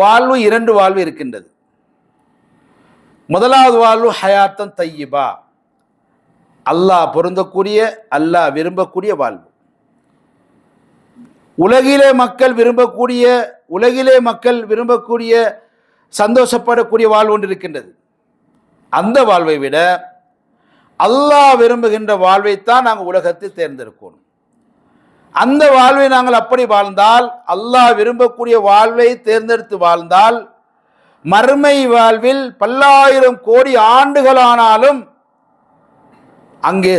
வாழ்வு இரண்டு வாழ்வு இருக்கின்றது. முதலாவது வாழ்வு ஹயாத்தம் தையிபா அல்லாஹ் பொருந்தக்கூடிய அல்லாஹ் விரும்பக்கூடிய வாழ்வு. உலகிலே மக்கள் விரும்பக்கூடிய உலகிலே மக்கள் விரும்பக்கூடிய சந்தோஷப்படக்கூடிய வாழ்வு ஒன்று இருக்கின்றது. அந்த வாழ்வை விட அல்லாஹ் விரும்புகின்ற வாழ்வைத்தான் நாங்கள் உலகத்தில் தேர்ந்தெடுக்கணும். அந்த வாழ்வை நாங்கள் அப்படி வாழ்ந்தால் அல்லாஹ் விரும்பக்கூடிய வாழ்வை தேர்ந்தெடுத்து வாழ்ந்தால் மறுமை வாழ்வில் பல்லாயிரம் கோடி ஆண்டுகளானாலும் அங்கே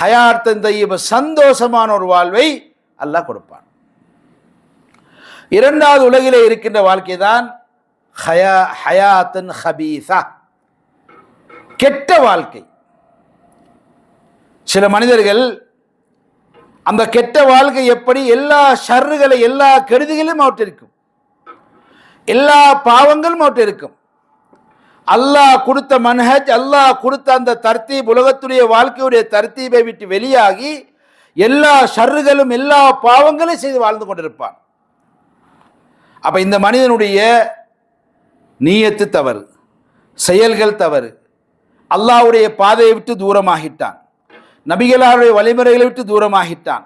ஹயார்த்தன் தையீப சந்தோஷமான ஒரு வாழ்வை அல்லாஹ் கொடுப்பான். இரண்டாவது உலகிலே இருக்கின்ற வாழ்க்கை தான் ஹயா ஹயாத்தன் ஹபீசா கெட்ட வாழ்க்கை. சில மனிதர்கள் அந்த கெட்ட வாழ்க்கை எப்படி எல்லா ஷர்றுகளை எல்லா கெடுதிகளும் அவற்று இருக்கும் எல்லா பாவங்களும் அவற்று இருக்கும் அல்லாஹ் கொடுத்த மன்ஹஜ் அல்லாஹ் கொடுத்த அந்த தர்த்தீப் உலகத்துடைய வாழ்க்கையுடைய தர்த்தீபை விட்டு வெளியாகி எல்லா ஷர்றுகளும் எல்லா பாவங்களையும் செய்து வாழ்ந்து கொண்டிருப்பான். அப்போ இந்த மனிதனுடைய நீயத்து தவறு செயல்கள் தவறு அல்லாஹ்வுடைய பாதையை விட்டு தூரமாகிட்டான். நபிகளாருடைய வழிமுறைகளை விட்டு தூரமாகிட்டான்.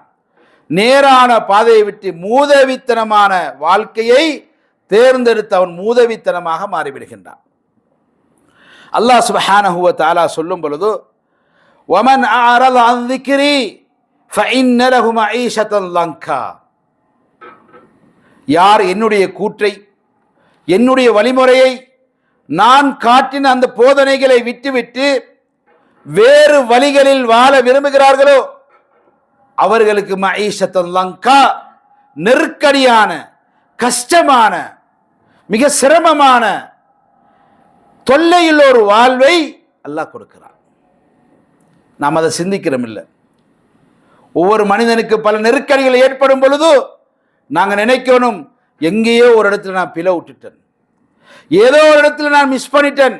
நேரான பாதையை விட்டு மூதவித்தனமான வாழ்க்கையை தேர்ந்தெடுத்து அவன் மூதவித்தனமாக மாறிவிடுகின்றான். அல்லாஹ் சுபஹானஹுவ தாலா சொல்லும் பொழுது ஒமன் அரல் அந்திக்கிரி லங்கா. யார் என்னுடைய கூற்றை என்னுடைய வழிமுறையை நான் காட்டின அந்த போதனைகளை விட்டுவிட்டு வேறு வழிகளில் வாழ விரும்புகிறார்களோ அவர்களுக்கு மஈஷத்தன் லங்கா நெருக்கடியான கஷ்டமான மிக சிரமமான தொல்லையில் ஒரு வாழ்வை அல்லாஹ் கொடுக்கிறான். நாம் அதை சிந்திக்கிறோம் இல்லை. ஒவ்வொரு மனிதனுக்கு பல நெருக்கடிகள் ஏற்படும் பொழுது நாங்கள் நினைக்கணும் எங்கேயோ ஒரு இடத்துல நான் பிள விட்டுட்டேன் ஏதோ ஒரு இடத்துல நான் மிஸ் பண்ணிட்டேன்.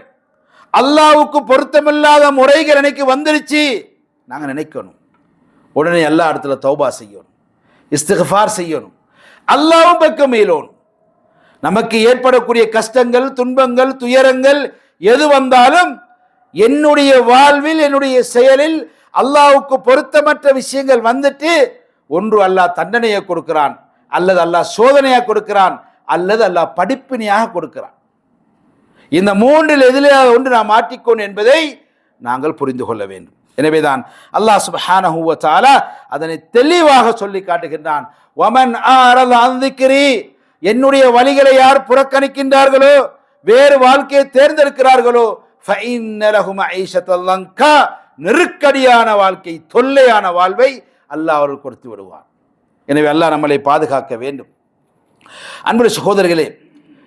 அல்லாவுக்கு பொருத்தமில்லாத முறைகள் எனக்கு வந்துருச்சு. நாங்கள் நினைக்கணும். உடனே எல்லா இடத்துல தௌபா செய்யணும். இஸ்திஃபார் செய்யணும். அல்லாவும் பக்கம் மேலோன் நமக்கு ஏற்படக்கூடிய கஷ்டங்கள் துன்பங்கள் துயரங்கள் எது வந்தாலும் என்னுடைய வாழ்வில் என்னுடைய செயலில் அல்லாவுக்கு பொருத்தமற்ற விஷயங்கள் வந்துட்டு ஒன்று அல்லாஹ் தண்டனையை கொடுக்கிறான் அல்லது அல்லாஹ் சோதனையாக கொடுக்கிறான் அல்லது அல்லாஹ் படிப்பினையாக கொடுக்கிறான். இந்த மூன்றில் எதிலே ஒன்று நாம் மாட்டிக்கோன் என்பதை நாங்கள் புரிந்து கொள்ள வேண்டும். எனவேதான் அல்லாஹ் சுப்ஹானஹு அதனை தெளிவாக சொல்லி காட்டுகின்றான். ஒமன் ஆரல் அந்திக்கிரி என்னுடைய வழிகளை யார் புறக்கணிக்கின்றார்களோ வேறு வாழ்க்கையை தேர்ந்தெடுக்கிறார்களோ லங்கா நெருக்கடியான வாழ்க்கை தொல்லையான வாழ்வை அல்லாஹ் அவர்கள் கொடுத்து விடுவார் எனவே அல்லாஹ் நம்மளை பாதுகாக்க வேண்டும். அன்புடைய சகோதரர்களே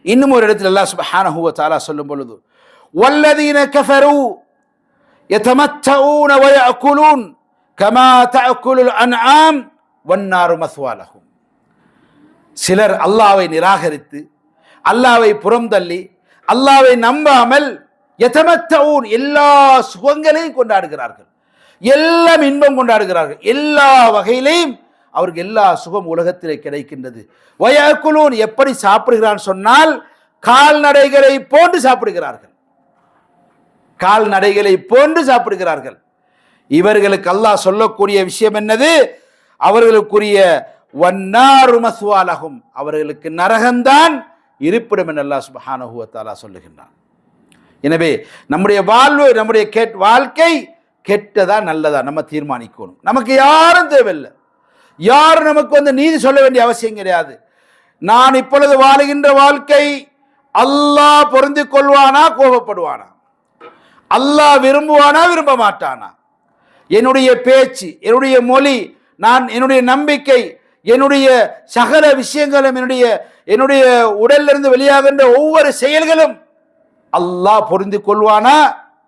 இன்னும் ஒரு இடத்தில் அல்லாஹ் சுப்ஹானஹு வ தஆலா சொல்லும் பொழுது வல்லதீன கஃபரு يتمتعون ويأكلون كما تأكل الأنعام والنار مثوى لهم சிலர் அல்லாவை நிராகரித்து அல்லாவை புறம் தள்ளி அல்லாவை நம்பாமல் எதமத்தவுன் எல்லா சுகங்களையும் கொண்டாடுகிறார்கள் எல்லாம் இன்பம் கொண்டாடுகிறார்கள் எல்லா வகையிலையும் அவருக்கு எல்லா சுகம் உலகத்திலே கிடைக்கின்றது. வயக்குலூன் எப்படி சாப்பிடுகிறான் சொன்னால் கால்நடைகளை போன்று சாப்பிடுகிறார்கள். கால்நடைகளை போன்று சாப்பிடுகிறார்கள். இவர்களுக்கு அல்லாஹ் சொல்லக்கூடிய விஷயம் என்னது? அவர்களுக்குரிய வன்னாறு மசுவாலகும் அவர்களுக்கு நரகம்தான் இருப்பிடும் என்று அல்லாஹ் சுபஹானஹு சொல்லுகின்றான். எனவே நம்முடைய வாழ்வு நம்முடைய கெட் வாழ்க்கை கெட்டதா நல்லதா நம்ம தீர்மானிக்கணும். நமக்கு யாரும் தேவையில்லை. யாரும் நமக்கு வந்து நீதி சொல்ல வேண்டிய அவசியம் கிடையாது. நான் இப்பொழுது வாழுகின்ற வாழ்க்கை அல்லாஹ் பொருந்தி கொள்வானா கோபப்படுவானா? அல்லாஹ் விரும்புவானா விரும்ப மாட்டானா? என்னுடைய பேச்சு என்னுடைய மொழி நான் என்னுடைய நம்பிக்கை என்னுடைய சகல விஷயங்களும் என்னுடைய என்னுடைய உடலிலிருந்து வெளியாகின்ற ஒவ்வொரு செயல்களும் அல்லாஹ் பொருந்தி கொள்வானா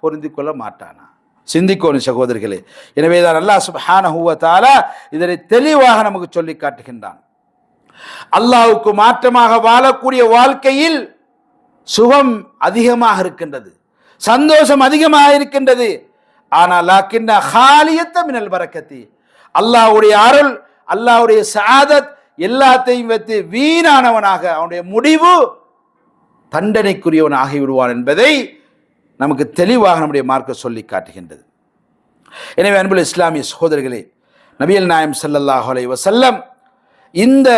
பொருந்தி கொள்ள மாட்டானா? சிந்திக்கோணும் சகோதரிகளே. எனவே தான் அல்லாஹ் சுபஹான ஹூவத்தால இதனை தெளிவாக நமக்கு சொல்லி காட்டுகின்றான். அல்லாவுக்கு மாற்றமாக வாழக்கூடிய வாழ்க்கையில் சுகம் அதிகமாக இருக்கின்றது. சந்தோஷம் அதிகமாக இருக்கின்றது. ஆனால் ஆக்கின்ற ஹாலியத்த மினல் வரக்கத்தி அல்லாஹ்வுடைய அருள் அல்லாஹ்வுடைய சாதத் எல்லாத்தையும் வைத்து வீணானவனாக அவனுடைய முடிவு தண்டனைக்குரியவன் ஆகிவிடுவான் என்பதை நமக்கு தெளிவாக நம்முடைய மார்க்க சொல்லி காட்டுகின்றது. எனவே அன்புள்ள இஸ்லாமிய சகோதரர்களே நபியல் நாயம் ஸல்லல்லாஹு அலைஹி வஸல்லம் இந்த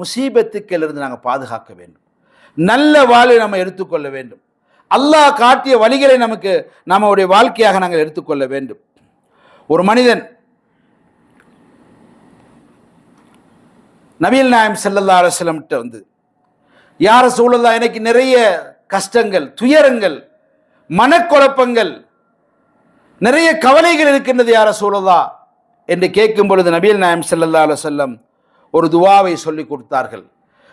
முசீபத்துக்களிலிருந்து நாங்கள் பாதுகாக்க வேண்டும். நல்ல வாழ்வை நம்ம எடுத்துக்கொள்ள வேண்டும். அல்லாஹ் காட்டிய வழிகளை நமக்கு நம்முடைய வாழ்க்கையாக நாங்கள் எடுத்துக்கொள்ள வேண்டும். ஒரு மனிதன் நபியல் நாயம் செல்லல்லா அரசலம்கிட்ட வந்து யார சூழலா எனக்கு நிறைய கஷ்டங்கள் துயரங்கள் மனக்குழப்பங்கள். நிறைய கவலைகள் இருக்கின்றது யார சூழலா என்று கேட்கும் பொழுது நபீல் நாயம் செல்லல்லா செல்லம் ஒரு துவாவை சொல்லி கொடுத்தார்கள்.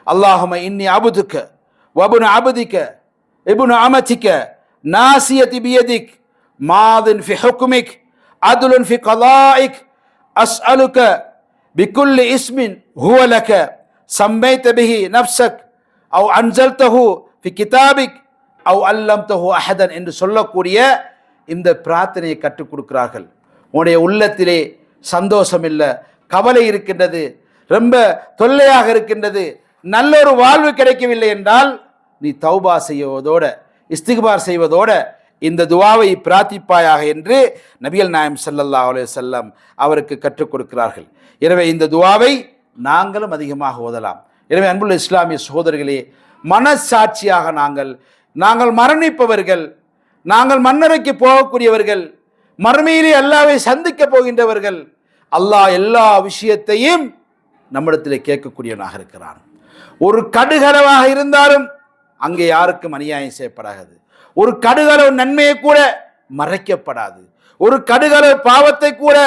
அல்லாஹும இன்னி அபுதுக்க வபுன அபுதிக்க இபுன அமச்சிக்க நாசிய திபியதிக் மாதின் ஃபி ஹுக்குமிக் அதுலுன் ஃபி கலாயிக் அஸ் அலுக்க பிக்குல்லி இஸ்மின் ஹுவலக்க சம்மைத்த பிஹி நப்சக் அவ் அன்சல்தஹு ஃபி கிதாபிக் அவ் அல்லம் தஹோ அஹதன் என்று சொல்லக்கூடிய இந்த பிரார்த்தனையை கற்றுக் கொடுக்கிறார்கள். உன்னுடைய உள்ளத்திலே சந்தோஷம் இல்லை கவலை இருக்கின்றது ரொம்ப தொல்லையாக இருக்கின்றது நல்ல ஒரு வாழ்வு கிடைக்கவில்லை என்றால் நீ தௌபா செய்வதோட இஸ்திகுபார் செய்வதோட இந்த துவாவை பிரார்த்திப்பாயாக என்று நபிகள் நாயம் சல்லல்லா அலே செல்லம் அவருக்கு கற்றுக் கொடுக்கிறார்கள். எனவே இந்த துவாவை நாங்களும் அதிகமாக ஓதலாம். எனவே அன்புள்ள இஸ்லாமிய சகோதரர்களே மனசாட்சியாக நாங்கள் நாங்கள் மரணிப்பவர்கள் நாங்கள் மன்னரைக்கு போகக்கூடியவர்கள் மறுமையிலே அல்லாவை சந்திக்க போகின்றவர்கள் அல்லாஹ் எல்லா விஷயத்தையும் நம்மிடத்தில் கேட்கக்கூடியவனாக இருக்கிறான். ஒரு கடுகளவாக இருந்தாலும் அங்கே யாருக்கும் அநியாயம் செய்யப்படாது. ஒரு கடுகளவு நன்மையை கூட மறைக்கப்படாது. ஒரு கடுகளவு பாவத்தை கூட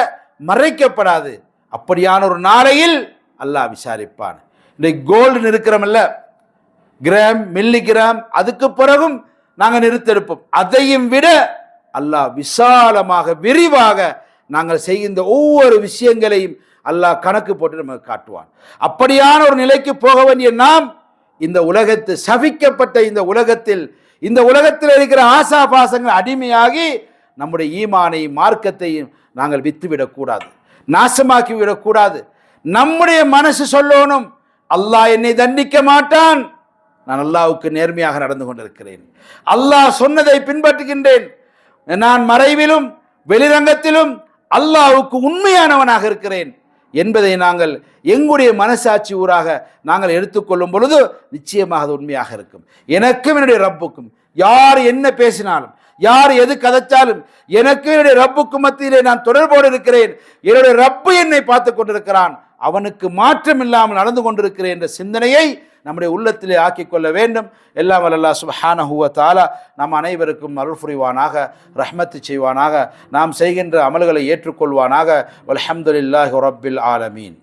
மறைக்கப்படாது. அப்படியான ஒரு நாளையில் அல்லாஹ் விசாரிப்பான். இன்றைக்கு கோல்டுன்னு இருக்கிறோம்ல கிராம் மில்லி கிராம் அதுக்கு பிறகும் நாங்கள் நிறுத்தெடுப்போம். அதையும் விட அல்லாஹ் விசாலமாக விரிவாக நாங்கள் செய்கின்ற ஒவ்வொரு விஷயங்களையும் அல்லாஹ் கணக்கு போட்டு நமக்கு காட்டுவான். அப்படியான ஒரு நிலைக்கு போக வேண்டிய நாம் இந்த உலகத்து சபிக்கப்பட்ட இந்த உலகத்தில் இந்த உலகத்தில் இருக்கிற ஆசா பாசங்கள் அடிமையாகி நம்முடைய ஈமானையும் மார்க்கத்தையும் நாங்கள் வித்துவிடக்கூடாது நாசமாக்கி விடக்கூடாது நம்முடைய மனசு சொல்லணும் அல்லாஹ் என்னை தண்டிக்க மாட்டான். நான் அல்லாவுக்கு நேர்மையாக நடந்து கொண்டிருக்கிறேன். அல்லாஹ் சொன்னதை பின்பற்றுகின்றேன். நான் மறைவிலும் வெளிரங்கத்திலும் அல்லாவுக்கு உண்மையானவனாக இருக்கிறேன் என்பதை நாங்கள் எங்களுடைய மனசாட்சி ஊராக நாங்கள் எடுத்துக்கொள்ளும் பொழுது நிச்சயமாக அது உண்மையாக இருக்கும். எனக்கும் என்னுடைய ரப்புக்கும் யார் என்ன பேசினாலும் யார் எது கதைச்சாலும் எனக்கு என்னுடைய ரப்புக்கு மத்தியிலே நான் தொடர்போடு இருக்கிறேன். என்னுடைய ரப்பு என்னை பார்த்து கொண்டிருக்கிறான். அவனுக்கு மாற்றம் இல்லாமல் நடந்து கொண்டிருக்கிறேன் என்ற சிந்தனையை நம்முடைய உள்ளத்திலே ஆக்கிக் கொள்ள வேண்டும். எல்லாம் வல்லல்லா சுபஹானஹுவ தாலா நம் அனைவருக்கும் அருள் புரிவானாக ரஹ்மத்து செய்வானாக. நாம் செய்கின்ற அமல்களை ஏற்றுக்கொள்வானாக. அல்ஹம்துலில்லாஹி ரப்பில் ஆலமீன்.